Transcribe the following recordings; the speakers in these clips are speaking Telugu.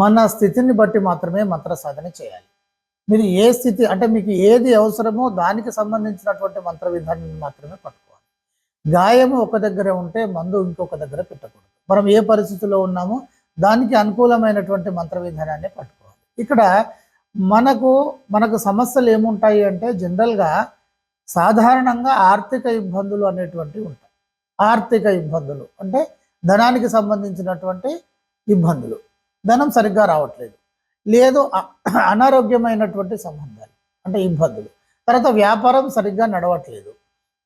మన స్థితిని బట్టి మాత్రమే మంత్ర సాధన చేయాలి. మీరు ఏ స్థితి అంటే మీకు ఏది అవసరమో దానికి సంబంధించినటువంటి మంత్ర విధానాన్ని మాత్రమే పట్టుకోవాలి. గాయము ఒక దగ్గర ఉంటే మందు ఇంకొక దగ్గర పెట్టకూడదు. మనం ఏ పరిస్థితిలో ఉన్నామో దానికి అనుకూలమైనటువంటి మంత్ర విధానాన్ని పట్టుకోవాలి. ఇక్కడ మనకు మనకు సమస్యలు ఏముంటాయి అంటే జనరల్గా సాధారణంగా ఆర్థిక ఇబ్బందులు అనేటువంటివి ఉంటాయి. ఆర్థిక ఇబ్బందులు అంటే ధనానికి సంబంధించినటువంటి ఇబ్బందులు. ధనం సరిగ్గా రావట్లేదు. లేదు అ- అనారోగ్యమైనటువంటి సంబంధాలు అంటే ఇబ్బందులు. తర్వాత వ్యాపారం సరిగ్గా నడవట్లేదు.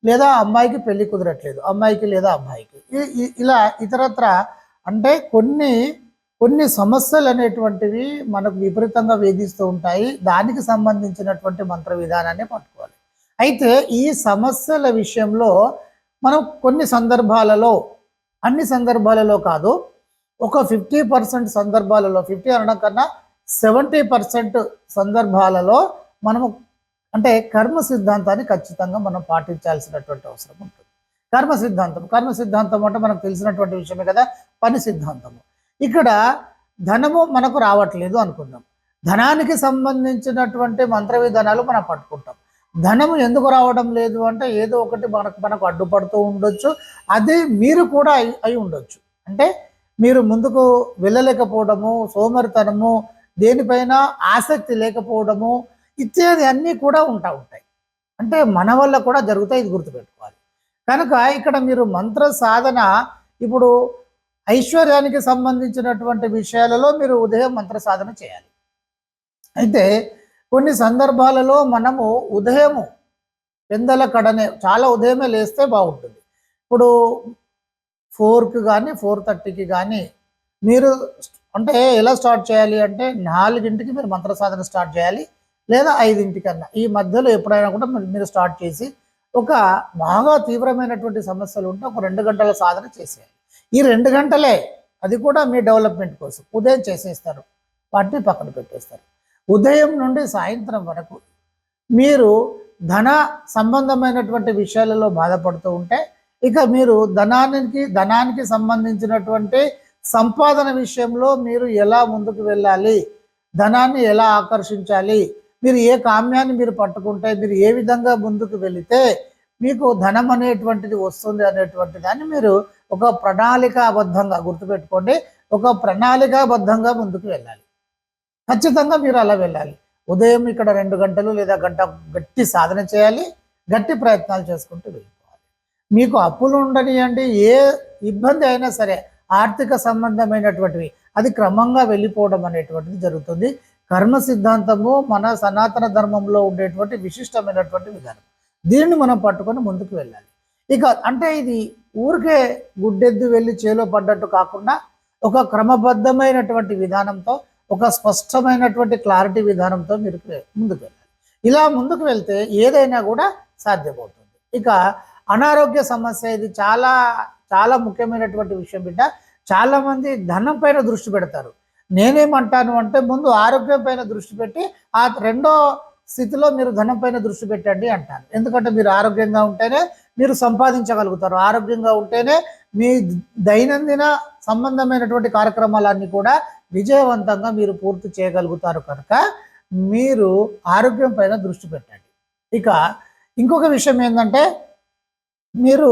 లేదా అమ్మాయికి పెళ్ళి కుదరట్లేదు అమ్మాయికి లేదా అబ్బాయికి. ఇలా ఇతరత్ర అంటే కొన్ని కొన్ని సమస్యలు అనేటువంటివి మనకు విపరీతంగా వేధిస్తూ ఉంటాయి. దానికి సంబంధించినటువంటి మంత్ర విధానాన్ని పట్టుకోవాలి. అయితే ఈ సమస్యల విషయంలో మనం కొన్ని సందర్భాలలో అన్ని సందర్భాలలో కాదు ఒక ఫిఫ్టీ పర్సెంట్ సందర్భాలలో ఫిఫ్టీ అనడం కన్నా సెవెంటీ పర్సెంట్ సందర్భాలలో మనము అంటే కర్మ సిద్ధాంతాన్ని ఖచ్చితంగా మనం పాటించాల్సినటువంటి అవసరం ఉంటుంది. కర్మ సిద్ధాంతం కర్మ సిద్ధాంతం అంటే మనకు తెలిసినటువంటి విషయమే కదా పని సిద్ధాంతము. ఇక్కడ ధనము మనకు రావట్లేదు అనుకుందాం. ధనానికి సంబంధించినటువంటి మంత్ర విధానాలు మనం పట్టుకుంటాం. ధనము ఎందుకు రావడం లేదు అంటే ఏదో ఒకటి మనకు మనకు అడ్డుపడుతూ ఉండొచ్చు. అది మీరు కూడా అయి అయి ఉండొచ్చు. అంటే మీరు ముందుకు వెళ్ళలేకపోవడము సోమరితనము దేనిపైన ఆసక్తి లేకపోవడము ఇత్యాది అన్నీ కూడా ఉంటా ఉంటాయి. అంటే మన వల్ల కూడా జరుగుతాయి ఇది గుర్తుపెట్టుకోవాలి. కనుక ఇక్కడ మీరు మంత్ర సాధన ఇప్పుడు ఐశ్వర్యానికి సంబంధించినటువంటి విషయాలలో మీరు ఉదయం మంత్ర సాధన చేయాలి. అయితే కొన్ని సందర్భాలలో మనము ఉదయము పెందల కడనే చాలా ఉదయమే లేస్తే బాగుంటుంది. ఇప్పుడు ఫోర్కి కానీ ఫోర్ థర్టీకి కానీ మీరు అంటే ఎలా స్టార్ట్ చేయాలి అంటే నాలుగింటికి మీరు మంత్ర సాధన స్టార్ట్ చేయాలి లేదా ఐదింటికన్నా. ఈ మధ్యలో ఎప్పుడైనా కూడా మీరు- మీరు స్టార్ట్ చేసి ఒక బాగా తీవ్రమైనటువంటి సమస్యలు ఉంటే ఒక రెండు గంటల సాధన చేసేయాలి. ఈ రెండు గంటలే అది కూడా మీ డెవలప్మెంట్ కోసం. ఉదయం చేసేస్తారు వాటిని పక్కన పెట్టేస్తారు. ఉదయం నుండి సాయంత్రం వరకు మీరు ధన సంబంధమైనటువంటి విషయాలలో బాధపడుతూ ఉంటే ఇక మీరు ధనానికి ధనానికి సంబంధించినటువంటి సంపాదన విషయంలో మీరు ఎలా ముందుకు వెళ్ళాలి? ధనాన్ని ఎలా ఆకర్షించాలి? మీరు ఏ కామ్యాన్ని మీరు పట్టుకుంటే మీరు ఏ విధంగా ముందుకు వెళితే మీకు ధనం అనేటువంటిది వస్తుంది అనేటువంటి దాన్ని మీరు ఒక ప్రణాళికాబద్ధంగా గుర్తుపెట్టుకోండి. ఒక ప్రణాళికాబద్ధంగా ముందుకు వెళ్ళాలి. ఖచ్చితంగా మీరు అలా వెళ్ళాలి. ఉదయం ఇక్కడ రెండు గంటలు లేదా గంట గట్టి సాధన చేయాలి. గట్టి ప్రయత్నాలు చేసుకుంటూ వెళ్ళిపోవాలి మీకు అప్పులు ఉండనియండి ఏ ఇబ్బంది అయినా సరే ఆర్థిక సంబంధమైనటువంటివి అది క్రమంగా వెళ్ళిపోవడం అనేటువంటిది జరుగుతుంది. కర్మ సిద్ధాంతము మన సనాతన ధర్మంలో ఉండేటువంటి విశిష్టమైనటువంటి విధానం. దీన్ని మనం పట్టుకొని ముందుకు వెళ్ళాలి. ఇక అంటే ఇది ఊరికే గుడ్డెద్దు వెళ్ళి చేలో పడ్డట్టు కాకుండా ఒక క్రమబద్ధమైనటువంటి విధానంతో ఒక స్పష్టమైనటువంటి క్లారిటీ విధానంతో మీరు ముందుకు వెళ్ళాలి. ఇలా ముందుకు వెళ్తే ఏదైనా కూడా సాధ్యమవుతుంది. ఇక అనారోగ్య సమస్య ఇది చాలా చాలా ముఖ్యమైనటువంటి విషయం బిడ్డ. చాలామంది ధనం పైన దృష్టి పెడతారు. నేనేమంటాను అంటే ముందు ఆరోగ్యం పైన దృష్టి పెట్టి ఆ రెండో స్థితిలో మీరు ధనం పైన దృష్టి పెట్టండి అంటాను. ఎందుకంటే మీరు ఆరోగ్యంగా ఉంటేనే మీరు సంపాదించగలుగుతారు. ఆరోగ్యంగా ఉంటేనే మీ దైనందిన సంబంధమైనటువంటి కార్యక్రమాలన్నీ కూడా విజయవంతంగా మీరు పూర్తి చేయగలుగుతారు కనుక మీరు ఆరోగ్యం పైన దృష్టి పెట్టండి. ఇక ఇంకొక విషయం ఏంటంటే మీరు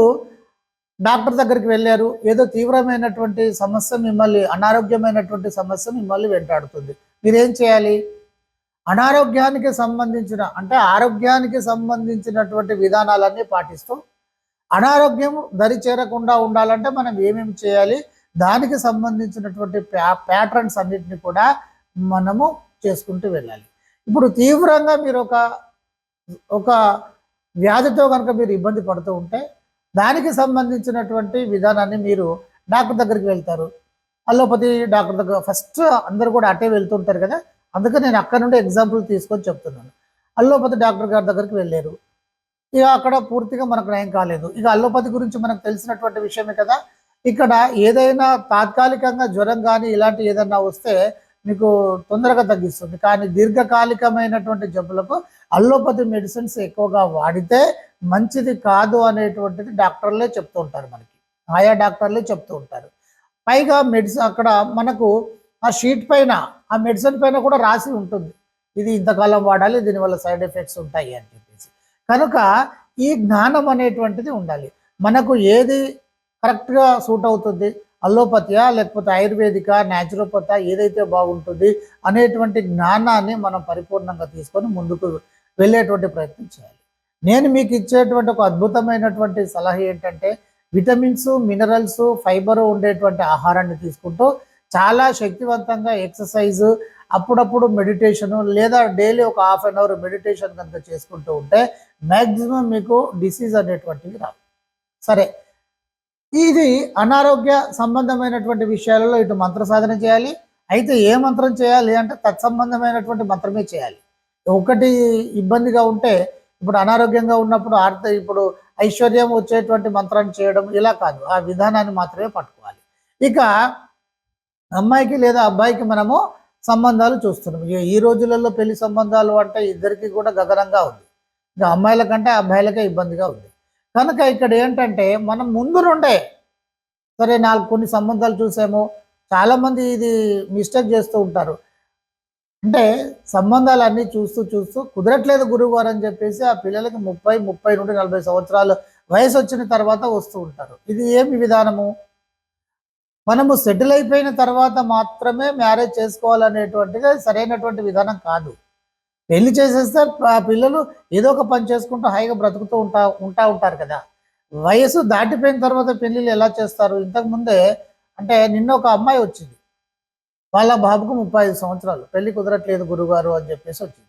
డాక్టర్ దగ్గరికి వెళ్ళారు ఏదో తీవ్రమైనటువంటి సమస్య మిమ్మల్ని అనారోగ్యమైనటువంటి సమస్య మిమ్మల్ని వెంటాడుతుంది. మీరేం చేయాలి? అనారోగ్యానికి సంబంధించిన అంటే ఆరోగ్యానికి సంబంధించినటువంటి విధానాలన్నీ పాటిస్తూ అనారోగ్యం దరి చేరకుండా ఉండాలంటే మనం ఏమేమి చేయాలి? దానికి సంబంధించినటువంటి ప్యా ప్యాటర్న్స్ అన్నిటిని కూడా మనము చేసుకుంటూ వెళ్ళాలి. ఇప్పుడు తీవ్రంగా మీరు ఒక ఒక వ్యాధితో కనుక మీరు ఇబ్బంది పడుతూ ఉంటే దానికి సంబంధించినటువంటి విధానాన్ని మీరు డాక్టర్ దగ్గరికి వెళ్తారు. అల్లోపతి డాక్టర్ దగ్గర ఫస్ట్ అందరు కూడా అటే వెళ్తుంటారు కదా అందుకే నేను అక్కడ నుండి ఎగ్జాంపుల్ తీసుకొని చెప్తున్నాను. అల్లోపతి డాక్టర్ గారి దగ్గరికి వెళ్ళారు. ఇక అక్కడ పూర్తిగా మనకు నయం కాలేదు. ఇక అల్లోపతి గురించి మనకు తెలిసినటువంటి విషయమే కదా ఇక్కడ ఏదైనా తాత్కాలికంగా జ్వరం కానీ ఇలాంటి ఏదైనా వస్తే మీకు తొందరగా తగ్గిస్తుంది. కానీ దీర్ఘకాలికమైనటువంటి జబ్బులకు అల్లోపతి మెడిసిన్స్ ఎక్కువగా వాడితే మంచిది కాదు అనేటువంటిది డాక్టర్లే చెప్తూ ఉంటారు మనకి. ఆయా డాక్టర్లే చెప్తూ ఉంటారు. పైగా మెడిసిన్ అక్కడ మనకు ఆ షీట్ పైన ఆ మెడిసిన్ పైన కూడా రాసి ఉంటుంది. ఇది ఇంతకాలం వాడాలి దీనివల్ల సైడ్ ఎఫెక్ట్స్ ఉంటాయి అని చెప్పేసి. కనుక ఈ జ్ఞానం అనేటువంటిది ఉండాలి. మనకు ఏది కరెక్ట్గా సూట్ అవుతుంది? అల్లోపతియా లేకపోతే ఆయుర్వేదిక న్యాచురోపత ఏదైతే బాగుంటుంది అనేటువంటి జ్ఞానాన్ని మనం పరిపూర్ణంగా తీసుకొని ముందుకు వెళ్ళేటువంటి ప్రయత్నం చేయాలి. నేను మీకు ఇచ్చేటువంటి ఒక అద్భుతమైనటువంటి సలహా ఏంటంటే విటమిన్స్ మినరల్స్ ఫైబర్ ఉండేటువంటి ఆహారాన్ని తీసుకుంటూ చాలా శక్తివంతంగా ఎక్సర్సైజ్ అప్పుడప్పుడు మెడిటేషను లేదా డైలీ ఒక హాఫ్ అన్ అవర్ మెడిటేషన్ కనుక చేసుకుంటూ ఉంటే మ్యాక్సిమం మీకు డిసీజ్ అనేటువంటివి రావు. సరే ఇది అనారోగ్య సంబంధమైనటువంటి విషయాలలో ఇటు మంత్ర సాధన చేయాలి అయితే ఏ మంత్రం చేయాలి అంటే తత్సంబంధమైనటువంటి మంత్రమే చేయాలి. ఒకటి ఇబ్బందిగా ఉంటే ఇప్పుడు అనారోగ్యంగా ఉన్నప్పుడు ఆర్త ఇప్పుడు ఐశ్వర్యం వచ్చేటువంటి మంత్రాన్ని చేయడం ఇలా కాదు ఆ విధానాన్ని మాత్రమే పట్టుకోవాలి. ఇక అమ్మాయికి లేదా అబ్బాయికి మనము సంబంధాలు చూస్తున్నాం. ఇక ఈ రోజులలో పెళ్ళి సంబంధాలు అంటే ఇద్దరికి కూడా గగనంగా ఉంది. ఇక అమ్మాయిల కంటే అబ్బాయిలకే ఇబ్బందిగా ఉంది. కనుక ఇక్కడ ఏంటంటే మనం ముందు నుండే సరే నాలుగు కొన్ని సంబంధాలు చూసాము చాలామంది ఇది మిస్టేక్ చేస్తూ ఉంటారు. అంటే సంబంధాలన్నీ చూస్తూ చూస్తూ కుదరట్లేదు గురువు గారు అని చెప్పేసి ఆ పిల్లలకి ముప్పై ముప్పై నుండి నలభై సంవత్సరాలు వయసు వచ్చిన తర్వాత వస్తూ ఉంటారు. ఇది ఏమి విధానము? మనము సెటిల్ అయిపోయిన తర్వాత మాత్రమే మ్యారేజ్ చేసుకోవాలనేటువంటిది సరైనటువంటి విధానం కాదు. పెళ్ళి చేసేస్తే ఆ పిల్లలు ఏదో ఒక పని చేసుకుంటూ హాయిగా బ్రతుకుతూ ఉంటా ఉంటా ఉంటారు కదా. వయసు దాటిపోయిన తర్వాత పెళ్ళిళ్ళు ఎలా చేస్తారు? ఇంతకు ముందే అంటే నిన్న ఒక అమ్మాయి వచ్చింది. వాళ్ళ బాబుకు ముప్పై ఐదు సంవత్సరాలు. పెళ్ళి కుదరట్లేదు గురుగారు అని చెప్పేసి వచ్చింది.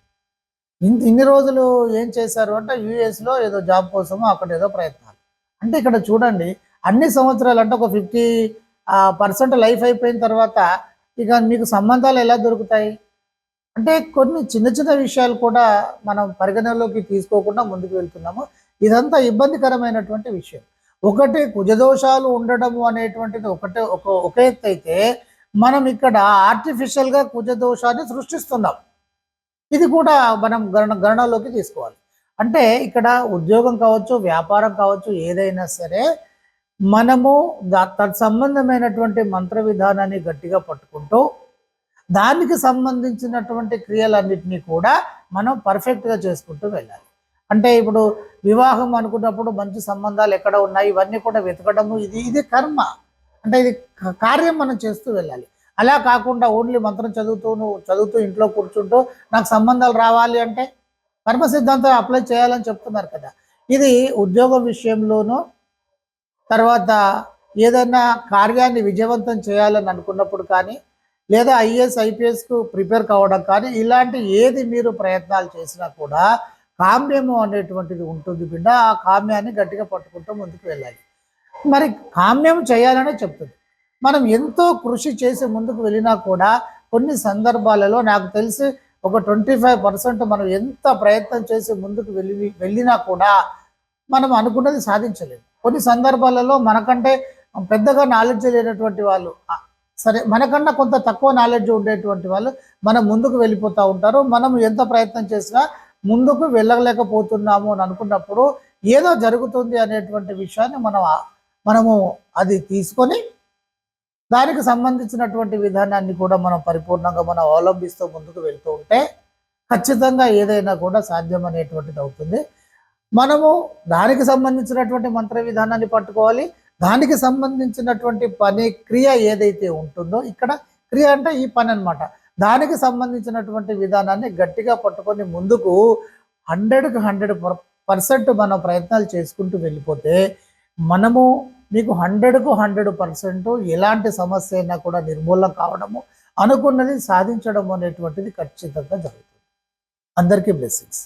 ఇంత ఇన్ని రోజులు ఏం చేశారు అంటే యూఎస్లో ఏదో జాబ్ కోసము అక్కడ ఏదో ప్రయత్నాలు. అంటే ఇక్కడ చూడండి అన్ని సంవత్సరాలు అంటే ఒక ఫిఫ్టీ పర్సెంట్ లైఫ్ అయిపోయిన తర్వాత ఇక మీకు సంబంధాలు ఎలా దొరుకుతాయి? అంటే కొన్ని చిన్న చిన్న విషయాలు కూడా మనం పరిగణనలోకి తీసుకోకుండా ముందుకు వెళ్తున్నాము. ఇదంతా ఇబ్బందికరమైనటువంటి విషయం. ఒకటి కుజదోషాలు ఉండడము అనేటువంటిది ఒకటే ఒక ఒక ఎత్తు అయితే మనం ఇక్కడ ఆర్టిఫిషియల్గా కుజదోషాన్ని సృష్టిస్తున్నాం. ఇది కూడా మనం గణ గణనలోకి తీసుకోవాలి. అంటే ఇక్కడ ఉద్యోగం కావచ్చు వ్యాపారం కావచ్చు ఏదైనా సరే మనము దా తత్సంబంధమైనటువంటి మంత్ర విధానాన్ని గట్టిగా పట్టుకుంటూ దానికి సంబంధించినటువంటి క్రియలన్నింటినీ కూడా మనం పర్ఫెక్ట్గా చేసుకుంటూ వెళ్ళాలి. అంటే ఇప్పుడు వివాహం అనుకున్నప్పుడు మంచి సంబంధాలు ఎక్కడ ఉన్నాయి? ఇవన్నీ కూడా వెతకడము ఇది ఇది కర్మ. అంటే ఇది కార్యం మనం చేస్తూ వెళ్ళాలి. అలా కాకుండా ఓన్లీ మంత్రం చదువుతూ చదువుతూ ఇంట్లో కూర్చుంటూ నాకు సంబంధాలు రావాలి అంటే కర్మ సిద్ధాంతం అప్లై చేయాలని చెప్తున్నారు కదా. ఇది ఉద్యోగం విషయంలోనూ తర్వాత ఏదైనా కార్యాన్ని విజయవంతం చేయాలని అనుకున్నప్పుడు కానీ లేదా ఐఏఎస్ ఐపీఎస్కు ప్రిపేర్ కావడం కానీ ఇలాంటి ఏది మీరు ప్రయత్నాలు చేసినా కూడా కామ్యము అనేటువంటిది ఉంటుంది బిడ్డ. ఆ కామ్యాన్ని గట్టిగా పట్టుకుంటూ ముందుకు వెళ్ళాలి. మరి కామ్యం చేయాలనే చెప్తుంది. మనం ఎంతో కృషి చేసి ముందుకు వెళ్ళినా కూడా కొన్ని సందర్భాలలో నాకు తెలిసి ఒక ట్వంటీ ఫైవ్ పర్సెంట్ మనం ఎంత ప్రయత్నం చేసి ముందుకు వెళ్ళి వెళ్ళినా కూడా మనం అనుకున్నది సాధించలేము. కొన్ని సందర్భాలలో మనకంటే పెద్దగా నాలెడ్జ్ లేనటువంటి వాళ్ళు సరే మనకన్నా కొంత తక్కువ నాలెడ్జ్ ఉండేటువంటి వాళ్ళు మనం ముందుకు వెళ్ళిపోతూ ఉంటారు. మనం ఎంత ప్రయత్నం చేసినా ముందుకు వెళ్ళలేకపోతున్నాము అని అనుకున్నప్పుడు ఏదో జరుగుతుంది అనేటువంటి విషయాన్ని మనం మనము అది తీసుకొని దానికి సంబంధించినటువంటి విధానాన్ని కూడా మనం పరిపూర్ణంగా మనం అవలంబిస్తూ ముందుకు వెళ్తూ ఉంటే ఖచ్చితంగా ఏదైనా కూడా సాధ్యం అనేటువంటిది అవుతుంది. మనము దానికి సంబంధించినటువంటి మంత్ర విధానాన్ని పట్టుకోవాలి. దానికి సంబంధించినటువంటి పని క్రియ ఏదైతే ఉంటుందో ఇక్కడ క్రియ అంటే ఈ పని అన్నమాట. దానికి సంబంధించినటువంటి విధానాన్ని గట్టిగా పట్టుకొని ముందుకు హండ్రెడ్కి హండ్రెడ్ పర్సెంట్ మనం ప్రయత్నాలు చేసుకుంటూ వెళ్ళిపోతే మనము మీకు హండ్రెడ్కు హండ్రెడ్ పర్సెంట్ ఎలాంటి సమస్య అయినా కూడా నిర్మూలన కావడము అనుకున్నది సాధించడం అనేటువంటిది ఖచ్చితంగా జరుగుతుంది. అందరికీ బ్లెస్సింగ్స్